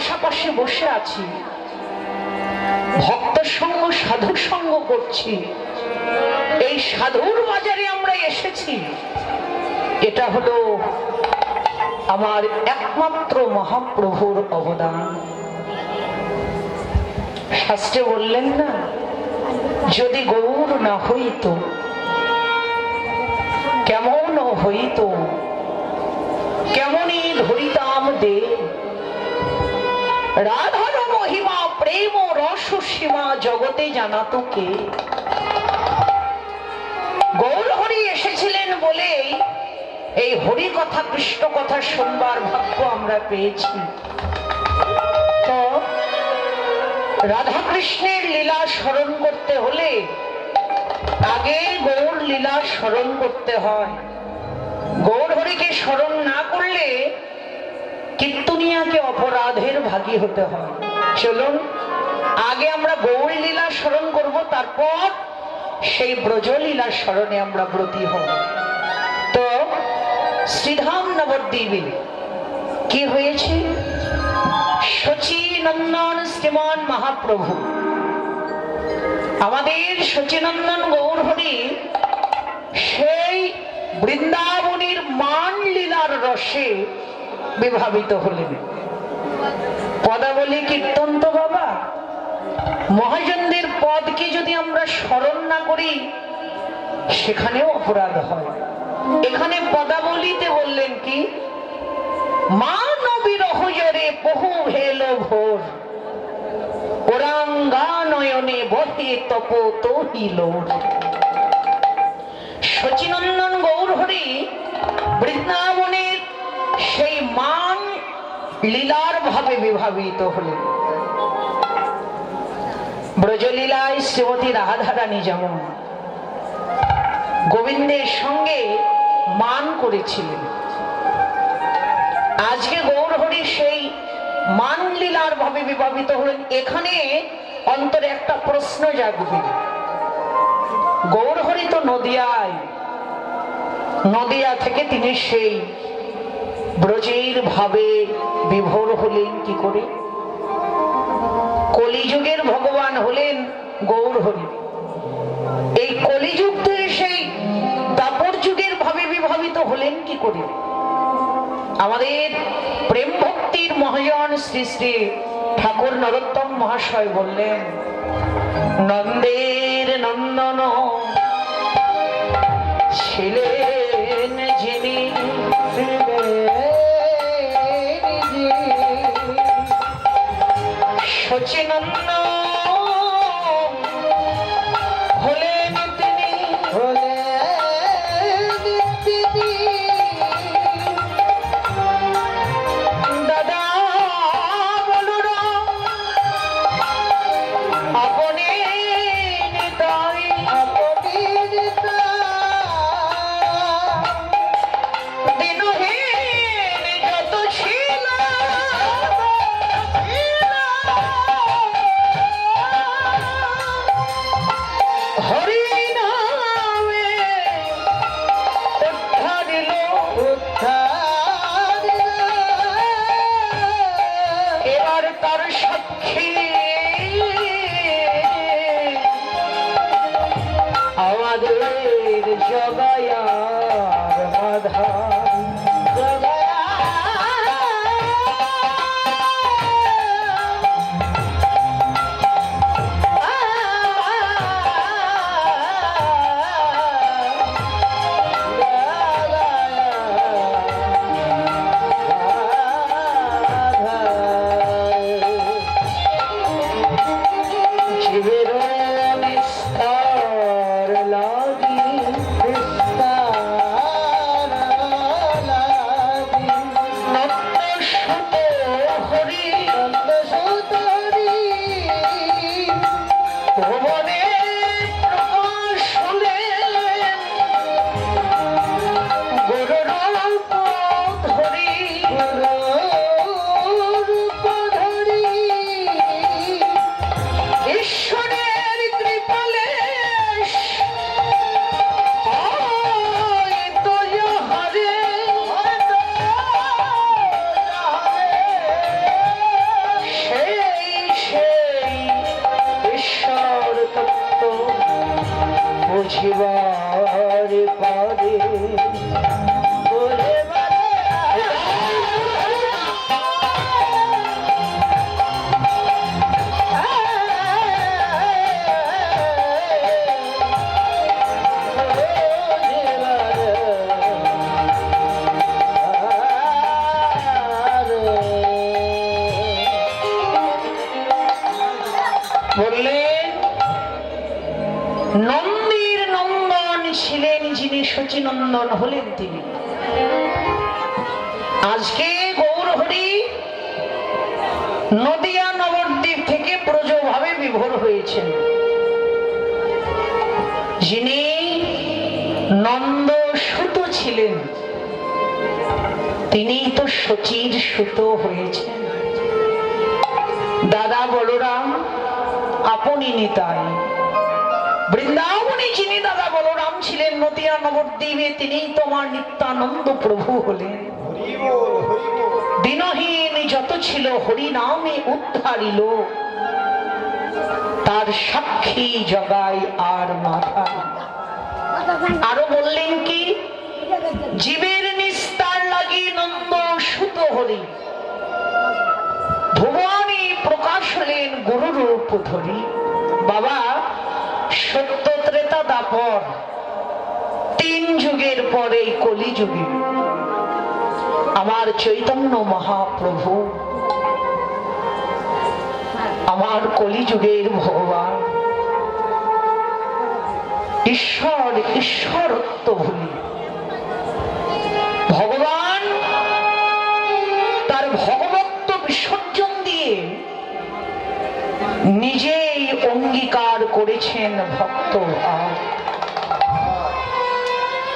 পাশাপাশি বসে আছি। ভক্ত সঙ্গ, সাধু সঙ্গ করছি। এই সাধুর বাজারে আমরা এসেছি। এটা হলো আমার একমাত্র মহাপ্রভুর অবদান। শাস্ত্রে বললেন না, যদি গৌর না হইত, কেমন হইত? কেমনই ধরিতাম দে রাধার মহিমা, প্রেম রস সীমা জগতে জানাতো কে গৌর হরি এসেছিলেন বলেই এই হরি কথা কৃষ্ণ কথা শুনবার ভাগ্য আমরা পেয়েছি। তো রাধা কৃষ্ণের লীলা স্মরণ করতে হলে আগে গৌর লীলা স্মরণ করতে হয়। গৌর হরিকে স্মরণ না করলে কীর্তনিয়াকে অপরাধের ভাগী হতে হয়। চলুন, আগে আমরা গৌর লীলা স্মরণ করব, তারপর সেই ব্রজলীলা স্মরণে আমরা ব্রতী হব। তো, শ্রীধাম নবদ্বীপে কি হয়েছে? শচীনন্দন শ্রীমান মহাপ্রভু। আমাদের শচীনন্দন গৌরহরি সেই বৃন্দাবনের মান লীলার রসে বিভাবিত হলেন। পদাবলী কীর্তন তো বাবা। মহাজনদের পদকে যদি আমরা স্মরণ না করি, সেখানেও অপরাধ হয়। এখানে পদাবলিতে বললেন কি? মানবীর হজরে বহু ভেল ভোর ওরাঙ্গানয়নে বহে তপ তহিল শচীনন্দন গৌরহরি বৃন্দাবনের সেই মান লীলার ভাবে বিভাবিত হলেন ব্রজলীলায় শ্রীমতী রাধারানী যেমন গোবিন্দের সঙ্গে মান করেছিলেন, আজকে গৌরহরি সেই মান লীলার ভাবে বিভাবিত হলেন। এখানে অন্তরে একটা প্রশ্ন জাগবে। গৌরহরি তো নদিয়ায়, নদিয়া থেকে তিনি সেই ব্রজের ভাবে বিভোর হলেন কি করে? কলিযুগের ভগবান হলেন গৌরহরি এই কলিযুগ থেকে সেই দাপর যুগের ভাবে বিভাবিত হলেন কি করে? আমাদের প্রেম ভক্তির মহাজন শ্রী শ্রী ঠাকুর নরোত্তম মহাশয় বললেন, নন্দের নন্দন ছিলেন নন্দন হলেন তিনি। আজকে গৌরহরি নদিয়া নবদ্বীপ থেকে প্রজভাবে বিভোর হয়েছেন। যিনি নন্দ সুত ছিলেন, তিনি তো সচির সুত হয়েছেন। দাদা বলরাম, আপনি নিতাই। বৃন্দাবনে যিনি দাদা বলরাম ছিলেন, নদিয়া নবদ্বীপে তিনি তোমার নিত্যানন্দ প্রভু হলেন। দিনহীন যত ছিল হরি নামে উদ্ধারিল। তার সাক্ষী জগায় আর মাথা। আরও বললেন কি? জীবের নিস্তার লাগি নন্দ সুত হরি ভুবনে প্রকাশ হলেন গুরুরূপ ধরি। বাবা দাপর তিন যুগের পরে এই কলি যুগে আমার চৈতন্য মহাপ্রভু, আমার কলিযুগের ভগবান, ঈশ্বর ঈশ্বরত্ব ভুলি। ভগবান তার ভগবত্ব বিসর্জন দিয়ে নিজেই অঙ্গীকার করেছেন ভক্ত ভাব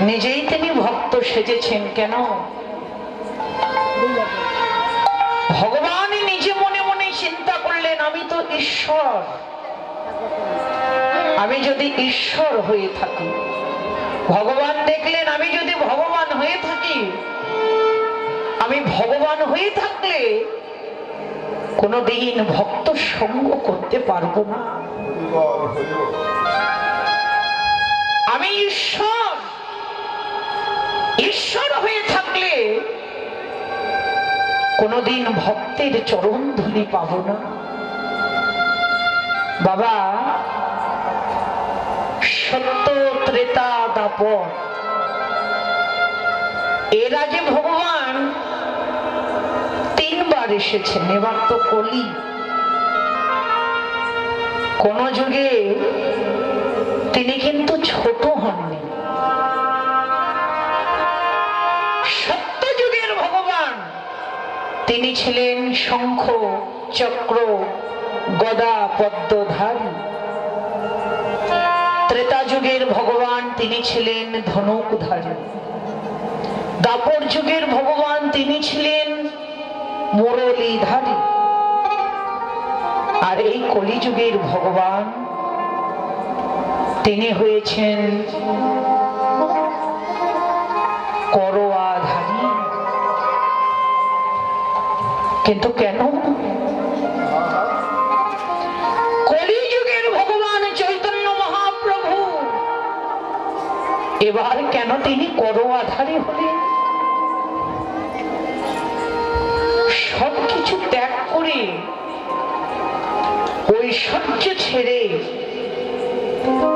নিজেই তিনি ভক্ত সেজেছেন কেন? ভগবানই নিজে মনে মনে চিন্তা করলেন, আমি তো ঈশ্বর। আমি যদি ঈশ্বর হয়ে থাকি, ভগবান দেখলেন আমি যদি ভগবান হয়ে থাকি, আমি ভগবান হয়ে থাকলে কোনোদিন ভক্ত সঙ্গ করতে পারব না। আমি ঈশ্বর কোনোদিন ভক্তের চরণ ধুলি পাবো না। বাবা, সত্য ত্রেতা দাপর। এর আগে ভগবান, তিনবার এসেছেন এবার তো কলি। কোন যুগে তিনি কিন্তু ছোট হননি। তিনি ছিলেন শঙ্খ চক্র গদা পদ্মধারী। ত্রেতা যুগের ভগবান তিনি ছিলেন ধনুকধারী। দাপর যুগের ভগবান তিনি ছিলেন মুরলীধারী। আর এই কলিযুগের ভগবান তিনি হয়েছেন করোয়াধারী কিন্তু কেন? কলিযুগের ভগবান চৈতন্য মহাপ্রভু। এবার কেন তিনি করোয়াধারী হলেন? সবকিছু ত্যাগ করে ঐশ্বর্য ছেড়ে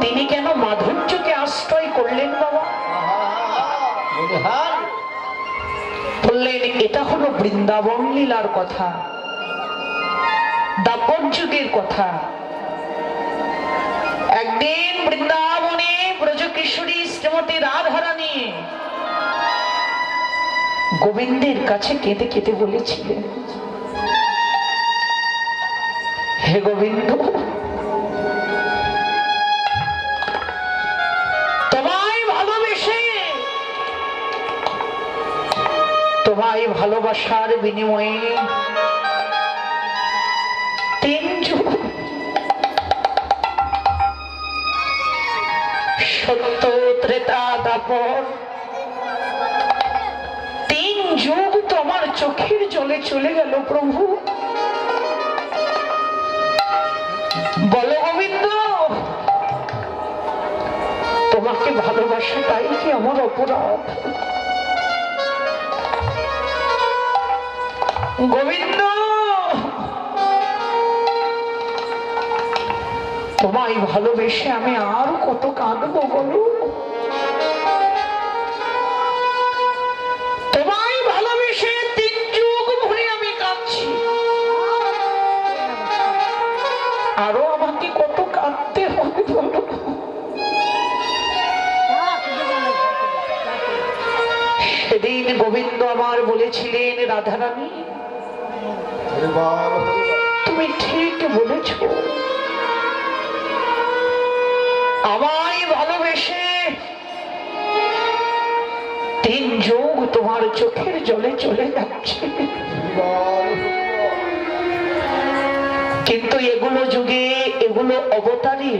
তিনি কেন মাধুর্যকে আশ্রয় করলেন বাবা? এটা হলো বৃন্দাবন লীলার কথা। দাপর যুগের কথা। একদিন বৃন্দাবনে ব্রজকিশোরী শ্রীমতী রাধারানী গোবিন্দের কাছে কেঁদে কেঁদে বলেছিলেন, হে গোবিন্দ তোমায় ভালোবাসার বিনিময়ে তিন যুগ সত্য ত্রেতা দাপর, তিন যুগ তোমার চোখের জলে চলে গেল প্রভু। বলো গোবিন্দ, তোমাকে ভালোবাসাটাই কি আমার অপরাধ? গোবিন্দ! তোমায় ভালোবেসে আমি আর কত কাঁদবো বলো? ভালোবেসে আমি কাঁদছি। আরও আমাকে কত কাঁদতে সেদিন গোবিন্দ আমার বলেছিলেন, রাধারানী তুমি ঠিক বলেছ। আমায় ভালোবেসে তিন যুগ তোমার চোখের জলে চলে যাচ্ছে। কিন্তু এগুলো যুগে এগুলো অবতারে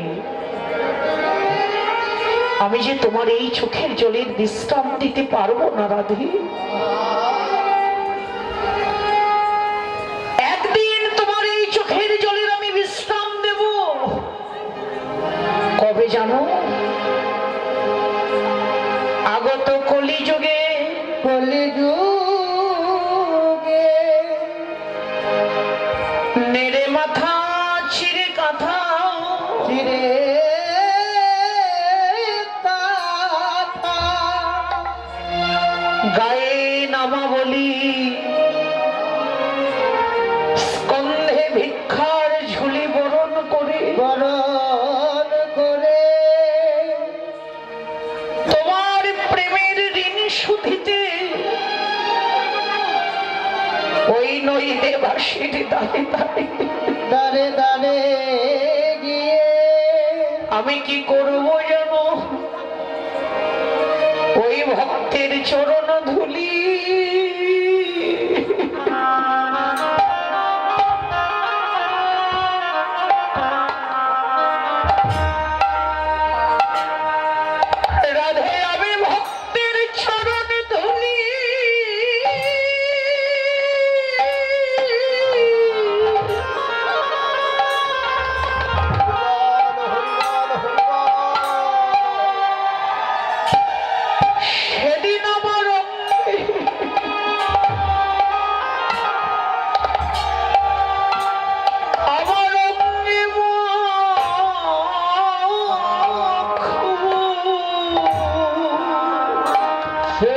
আমি যে তোমার এই চোখের জলের বিশ্রাম দিতে পারব না রাধে। amor. ওই দাঁড়ে দাঁড়ে। দাঁড়ে দাঁড়ে গিয়ে আমি কি করব যেন ওই ভক্তের চরণ ধুলি।